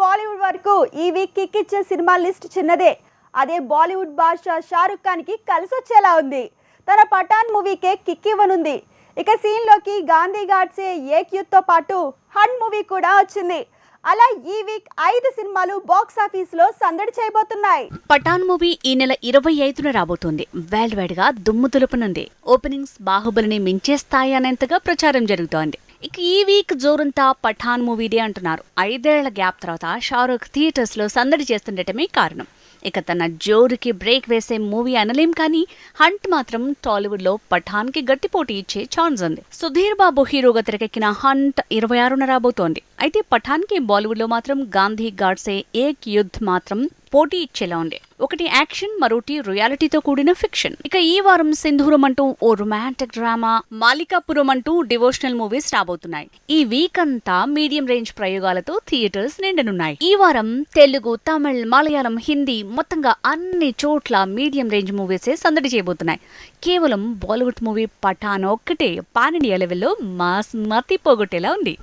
బాలీవుడ్ వరకు ఈ week kick ఇచ్చే సినిమా లిస్ట్ చిన్నదే. అదే బాలీవుడ్ బాద్షా షారుఖ్ ఖాన్కి కలిసి వచ్చేలా ఉంది. తన పఠాన్ మూవీకే కిక్ ఇవ్వనుంది. ఇక సీన్లోకి గాంధీ గాడ్సే ఏ క్యూత్తో పాటు హన్ మూవీ కూడా వచ్చింది. అలా ఈ వీక్ ఐదు సినిమాలు బాక్స్ ఆఫీస్లో సందడి చేయబోతున్నాయి. పఠాన్ మూవీ ఈ నెల ఇరవై ఐదున రాబోతోంది. వరల్డ్ వైడ్గా దుమ్ము దులుపనుంది. ఓపెనింగ్స్ బాహుబలిని మించేస్తాయి అనేంతగా ప్రచారం జరుగుతోంది. ఇక ఈ వీక్ జోరంతా పఠాన్ మూవీదే అంటున్నారు. ఐదేళ్ళ గ్యాప్ తర్వాత షారుఖ్ థియేటర్స్లో సందడి చేస్తుండటమే కారణం. ఇక తన జోరుకి బ్రేక్ వేసే మూవీ అనలేం కానీ హంట్ మాత్రం టాలీవుడ్లో పఠాన్కి గట్టి పోటీ ఇచ్చే ఛాన్స్ ఉంది. సుధీర్ బాబు హీరోగా తెరకెక్కిన హంట్ ఇరవై ఆరున రాబోతోంది. అయితే పఠాన్కి బాలీవుడ్లో మాత్రం గాంధీ గాడ్సే ఏక్ యుద్ధ్ మాత్రం పోటీ ఇచ్చేలా ఉంది. ఒకటి యాక్షన్ మరోటి రియాలిటీతో కూడిన ఫిక్షన్. ఇక ఈ వారం సింధూరం అంటూ ఓ రొమాంటిక్ డ్రామా మాలికాపురం అంటూ డివోషనల్ మూవీస్ రాబోతున్నాయి. ఈ వీక్ అంతా మీడియం రేంజ్ ప్రయోగాలతో థియేటర్స్ నిండనున్నాయి. ఈ వారం తెలుగు తమిళ్ మలయాళం హిందీ మొత్తంగా అన్ని చోట్ల మీడియం రేంజ్ మూవీసే సందడి చేయబోతున్నాయి. కేవలం బాలీవుడ్ మూవీ పఠాన్ ఒక్కటే పాన్ ఇండియా లెవెల్లో మాస్ మతి పోగొట్టేలా ఉంది.